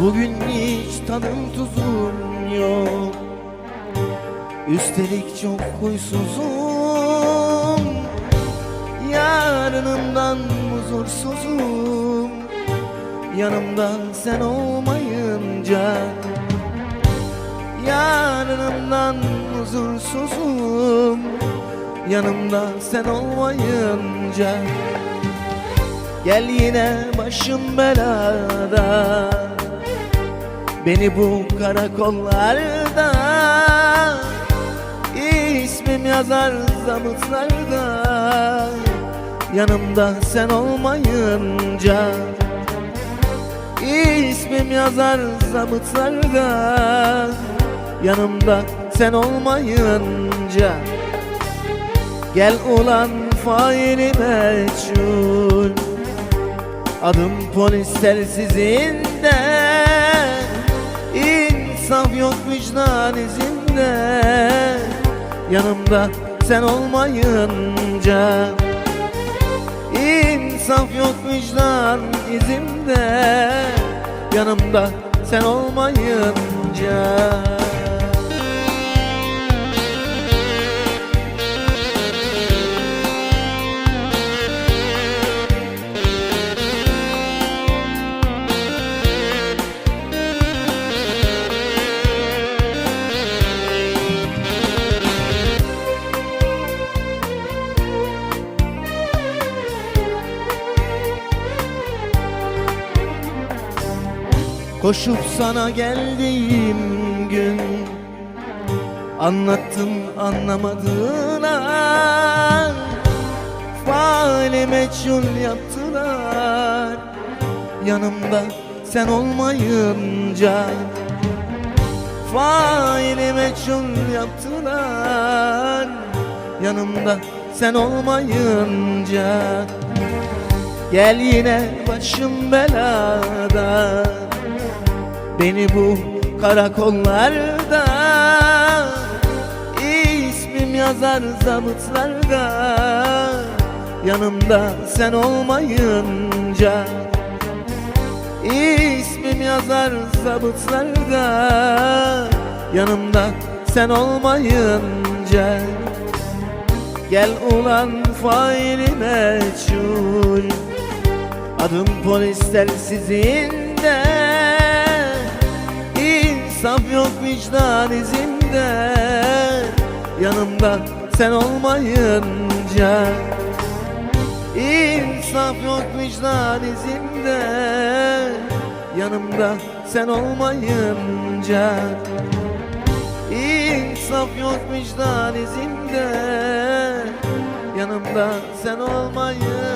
Bugün hiç tadım tuzum yok. Üstelik çok huysuzum. Yarınımdan huzursuzum. Yanımda sen olmayınca. Yarınımdan huzursuzum. Yanımda sen olmayınca. Gel yine başım belada Beni bu karakollarda İsmim yazar zabıtlarda Yanımda sen olmayınca İsmim yazar zabıtlarda Yanımda sen olmayınca Gel ulan faili meçhul. Adım polis telsizinde İnsaf yok vicdan izinde Yanımda sen olmayınca. İnsaf yok vicdan izimde. Yanımda sen olmayınca Koşup sana geldiğim gün Anlattım anlamadığına Faali meçhul yaptılar Yanımda sen olmayınca Faili meçhul yaptılar Yanımda sen olmayınca Gel yine başım belada Beni bu karakollarda İsmim yazar zabıtlarda. Yanımda sen olmayınca İsmim yazar zabıtlarda. Yanımda sen olmayınca Gel ulan faili meçhul. Adım polis telsizinde vicdan izimde. Yanımda sen olmayınca İnsaf yok vicdan izimde. Yanımda sen olmayınca İnsaf yok vicdan izimde. Yanımda sen olmayınca